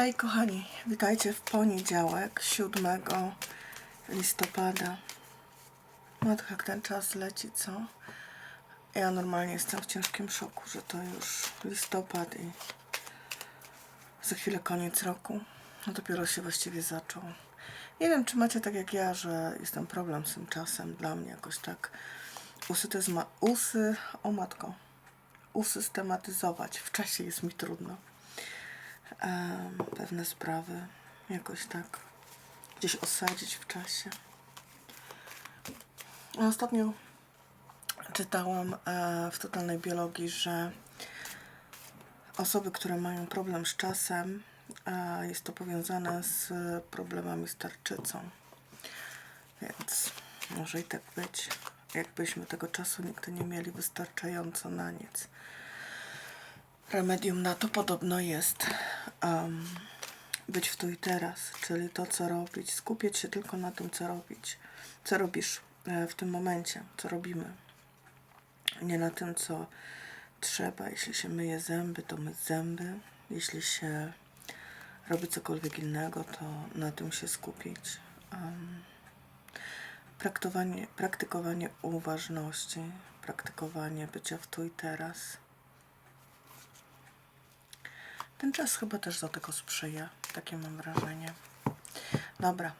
Hej kochani, witajcie w poniedziałek 7 listopada. Matko, jak ten czas leci, co? Ja normalnie jestem w ciężkim szoku, że to już listopad i za chwilę koniec roku. No dopiero się właściwie zaczął. Nie wiem, czy macie tak jak ja, że jest ten problem z tym czasem. Dla mnie jakoś tak usytezma, usy, o matko, usystematyzować. W czasie jest mi trudno pewne sprawy jakoś tak gdzieś osadzić w czasie. Ostatnio czytałam e, w totalnej biologii, że osoby, które mają problem z czasem, e, jest to powiązane z problemami z tarczycą. Więc może i tak być, jakbyśmy tego czasu nigdy nie mieli wystarczająco na nic. Remedium na to podobno jest em, być w tu i teraz, czyli to, co robić, skupiać się tylko na tym, co robić, co robisz e, w tym momencie, co robimy. Nie na tym, co trzeba. Jeśli się myje zęby, to myć zęby. Jeśli się robi cokolwiek innego, to na tym się skupić. Em, praktykowanie, praktykowanie uważności, praktykowanie bycia w tu i teraz. Ten czas chyba też do tego sprzyja, takie mam wrażenie. Dobra.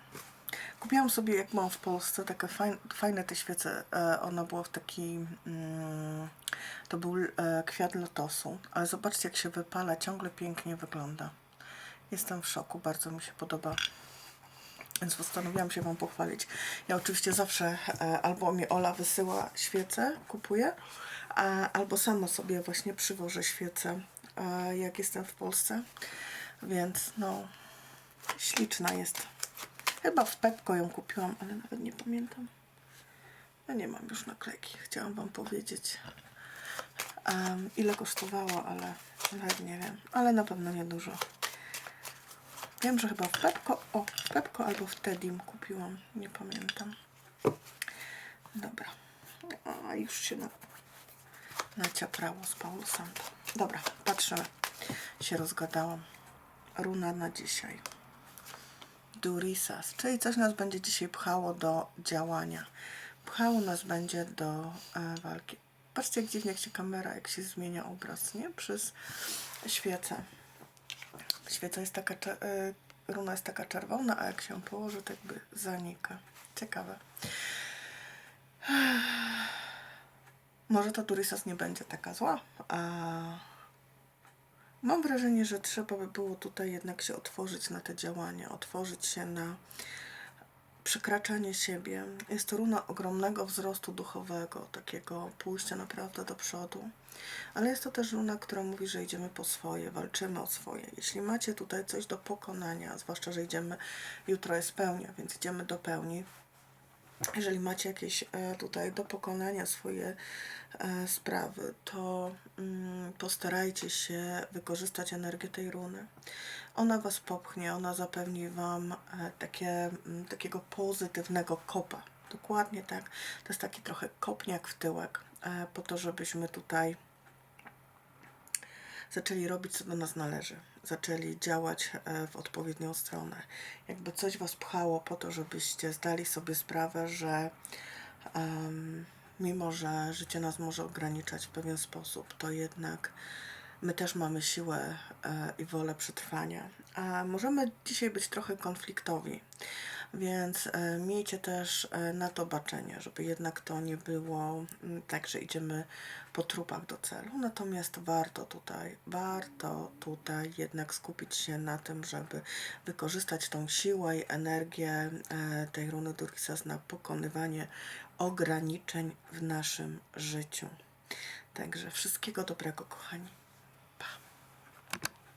Kupiłam sobie, jak mam w Polsce, takie fajne, fajne te świece. E, ona była w taki. Mm, to był e, kwiat lotosu, ale zobaczcie, jak się wypala, ciągle pięknie wygląda. Jestem w szoku, bardzo mi się podoba. Więc postanowiłam się Wam pochwalić. Ja oczywiście zawsze e, albo mi Ola wysyła świece, kupuję, a, albo sama sobie właśnie przywożę świece, jak jestem w Polsce. Więc no, śliczna jest. Chyba w Pepko ją kupiłam, ale nawet nie pamiętam. Ja nie mam już naklejki. Chciałam Wam powiedzieć, em, ile kosztowała, ale nawet nie wiem. Ale na pewno nie dużo. Wiem, że chyba w Pepko, o, w Pepko albo w Tedim kupiłam, nie pamiętam. Dobra. A już się na, naciaprało z Paulu Santo. Dobra, patrzymy. Się rozgadałam. Runa na dzisiaj. Durisas, czyli coś nas będzie dzisiaj pchało do działania. Pchało nas będzie do e, walki. Patrzcie, jak dziwnie jak się kamera, jak się zmienia obraz, nie? Przez świecę. Świeca jest taka, y, runa jest taka czerwona, a jak się położy, to jakby zanika. Ciekawe. Może ta Durisas nie będzie taka zła, a mam wrażenie, że trzeba by było tutaj jednak się otworzyć na te działania, otworzyć się na przekraczanie siebie. Jest to runa ogromnego wzrostu duchowego, takiego pójścia naprawdę do przodu. Ale jest to też runa, która mówi, że idziemy po swoje, walczymy o swoje. Jeśli macie tutaj coś do pokonania, zwłaszcza, że idziemy, jutro jest pełnia, więc idziemy do pełni. Jeżeli macie jakieś e, tutaj do pokonania swoje e, sprawy, to mm, postarajcie się wykorzystać energię tej runy. Ona Was popchnie, ona zapewni Wam e, takie, mm, takiego pozytywnego kopa. Dokładnie tak. To jest taki trochę kopniak w tyłek, po to, żebyśmy tutaj zaczęli robić, co do nas należy. Zaczęli działać e, w odpowiednią stronę. Jakby coś Was pchało po to, żebyście zdali sobie sprawę, że em, mimo, że życie nas może ograniczać w pewien sposób, to jednak my też mamy siłę e, i wolę przetrwania. A możemy dzisiaj być trochę konfliktowi, więc e, miejcie też e, na to baczenie, żeby jednak to nie było mm, tak, że idziemy po trupach do celu. Natomiast warto tutaj, warto tutaj jednak skupić się na tym, żeby wykorzystać tą siłę i energię e, tej runy Durisas na pokonywanie ograniczeń w naszym życiu. Także wszystkiego dobrego, kochani.